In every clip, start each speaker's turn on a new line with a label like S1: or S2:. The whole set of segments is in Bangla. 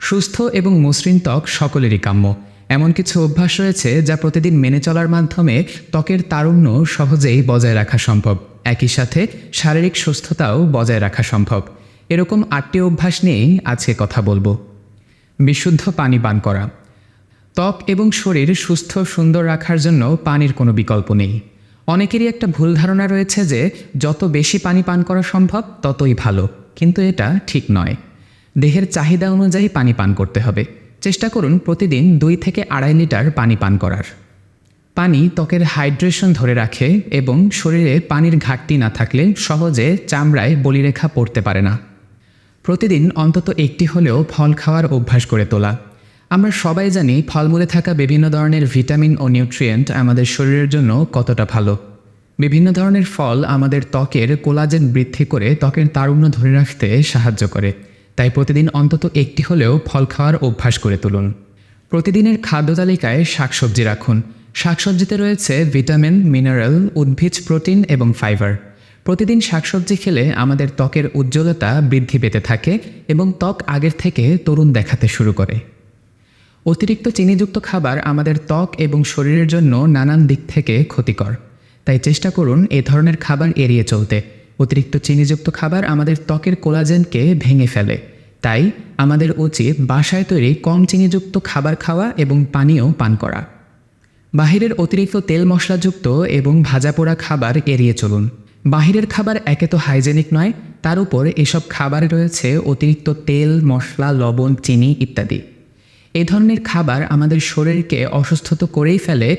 S1: সুস্থ এবং মসৃণ ত্বক সকলেরই কাম্য। এমন কিছু অভ্যাস রয়েছে যা প্রতিদিন মেনে চলার মাধ্যমে ত্বকের তারুণ্য সহজেই বজায় রাখা সম্ভব। একই সাথে শারীরিক সুস্থতাও বজায় রাখা সম্ভব। এরকম আটটি অভ্যাস নিয়েই আজকে কথা বলব। বিশুদ্ধ পানি পান করা। ত্বক এবং শরীর সুস্থ, সুন্দর রাখার জন্য পানির কোনো বিকল্প নেই। অনেকেরই একটা ভুল ধারণা রয়েছে যে, যত বেশি পানি পান করা সম্ভব, ততই ভালো। কিন্তু এটা ঠিক নয়। দেহের চাহিদা অনুযায়ী পানি পান করতে হবে। চেষ্টা করুন প্রতিদিন দুই থেকে আড়াই লিটার পানি পান করার। পানি ত্বকের হাইড্রেশন ধরে রাখে এবং শরীরে পানির ঘাটতি না থাকলে সহজে চামড়ায় বলিরেখা পড়তে পারে না। প্রতিদিন অন্তত একটি হলেও ফল খাওয়ার অভ্যাস করে তোলা। আমরা সবাই জানি ফলমূলে থাকা বিভিন্ন ধরনের ভিটামিন ও নিউট্রিয়েন্ট আমাদের শরীরের জন্য কতটা ভালো। বিভিন্ন ধরনের ফল আমাদের ত্বকের কোলাজেন বৃদ্ধি করে ত্বকের তারুণ্য ধরে রাখতে সাহায্য করে। তাই প্রতিদিন অন্তত একটি হলেও ফল খাওয়ার অভ্যাস করে তুলুন। প্রতিদিনের খাদ্য তালিকায় শাকসবজি রাখুন। শাকসবজিতে রয়েছে ভিটামিন, মিনারেল, উদ্ভিজ, প্রোটিন এবং ফাইবার। প্রতিদিন শাকসবজি খেলে আমাদের ত্বকের উজ্জ্বলতা বৃদ্ধি পেতে থাকে এবং ত্বক আগের থেকে তরুণ দেখাতে শুরু করে। অতিরিক্ত চিনিযুক্ত খাবার আমাদের ত্বক এবং শরীরের জন্য নানান দিক থেকে ক্ষতিকর। তাই চেষ্টা করুন এ ধরনের খাবার এড়িয়ে চলতে। অতিরিক্ত চিনিযুক্ত খাবার আমাদের ত্বকের কোলাজেনকে ভেঙে ফেলে। তাই আমাদের উচিত বাসায় তৈরি কম চিনিযুক্ত খাবার খাওয়া এবং পানীয় পান করা। বাহিরের অতিরিক্ত তেল মশলাযুক্ত এবং ভাজা পোড়া খাবার এড়িয়ে চলুন। বাহিরের খাবার একে তো হাইজেনিক নয়, তার উপর এসব খাবারে রয়েছে অতিরিক্ত তেল, মশলা, লবণ, চিনি ইত্যাদি। এ ধরনের খাবার আমাদের শরীরকে অসুস্থ করেই ফেলে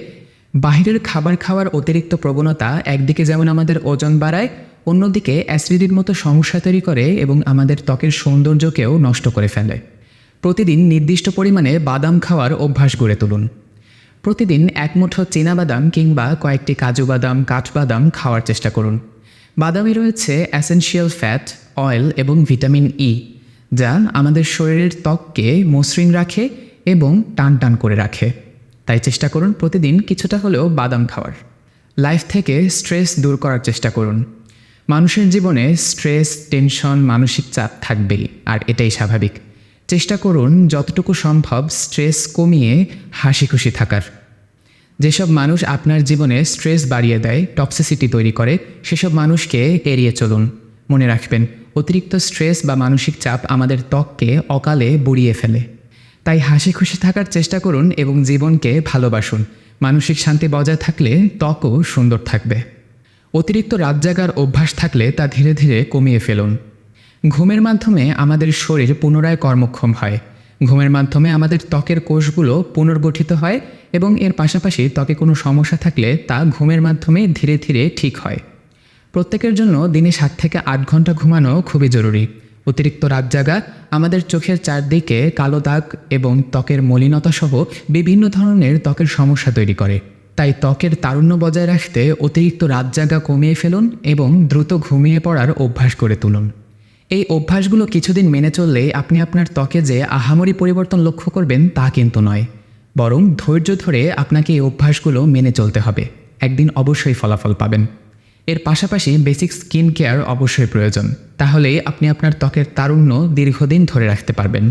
S1: বাহিরের খাবার খাওয়ার অতিরিক্ত প্রবণতা একদিকে যেমন আমাদের ওজন বাড়ায়, অন্যদিকে অ্যাসিডির মতো সমস্যা তৈরি করে এবং আমাদের ত্বকের সৌন্দর্যকেও নষ্ট করে ফেলে। প্রতিদিন নির্দিষ্ট পরিমাণে বাদাম খাওয়ার অভ্যাস গড়ে তুলুন। প্রতিদিন এক মুঠো বাদাম কিংবা কয়েকটি কাজু বাদাম কাঠবাদাম খাওয়ার চেষ্টা করুন। বাদামে রয়েছে অ্যাসেনশিয়াল ফ্যাট অয়েল এবং ভিটামিন ই যা আমাদের শরীরের ত্বককে মসৃণ রাখে এবং টান টান করে রাখে। তাই চেষ্টা করুন প্রতিদিন কিছুটা হলেও বাদাম খাওয়ার। লাইফ থেকে স্ট্রেস দূর করার চেষ্টা করুন। মানুষের জীবনে স্ট্রেস টেনশন মানসিক চাপ থাকবেই, আর এটাই স্বাভাবিক। চেষ্টা করুন যতটুকু সম্ভব স্ট্রেস কমিয়ে হাসি খুশি থাকার। যেসব মানুষ আপনার জীবনে স্ট্রেস বাড়িয়ে দেয় টক্সিসিটি তৈরি করে, সেসব মানুষকে এড়িয়ে চলুন। মনে রাখবেন, অতিরিক্ত স্ট্রেস বা মানসিক চাপ আমাদের ত্বককে অকালে বুড়িয়ে ফেলে। তাই হাসি খুশি থাকার চেষ্টা করুন এবং জীবনকে ভালোবাসুন। মানসিক শান্তি বজায় থাকলে ত্বকও সুন্দর থাকবে। অতিরিক্ত রাত জাগার অভ্যাস থাকলে তা ধীরে ধীরে কমিয়ে ফেলুন। ঘুমের মাধ্যমে আমাদের শরীর পুনরায় কর্মক্ষম হয়। ঘুমের মাধ্যমে আমাদের ত্বকের কোষগুলো পুনর্গঠিত হয় এবং এর পাশাপাশি ত্বকে কোনো সমস্যা থাকলে তা ঘুমের মাধ্যমে ধীরে ধীরে ঠিক হয়। প্রত্যেকের জন্য দিনে সাত থেকে আট ঘণ্টা ঘুমানো খুবই জরুরি। অতিরিক্ত রাত জাগা আমাদের চোখের চারদিকে কালো দাগ এবং ত্বকের মলিনতা সহ বিভিন্ন ধরনের ত্বকের সমস্যা তৈরি করে। তাই ত্বকের তারুণ্য বজায় রাখতে অতিরিক্ত রাত জাগা কমিয়ে ফেলুন এবং দ্রুত ঘুমিয়ে পড়ার অভ্যাস করে তুলুন। এই অভ্যাসগুলো কিছুদিন মেনে চললে আপনি আপনার ত্বকে যে আহামরি পরিবর্তন লক্ষ্য করবেন তা কিন্তু নয়, বরং ধৈর্য ধরে আপনাকে এই অভ্যাসগুলো মেনে চলতে হবে। একদিন অবশ্যই ফলাফল পাবেন। এর পাশাপাশি বেসিক স্কিন কেয়ার অবশ্যই প্রয়োজন। তাহলেই আপনি আপনার ত্বকের তারুণ্য দীর্ঘদিন ধরে রাখতে পারবেন।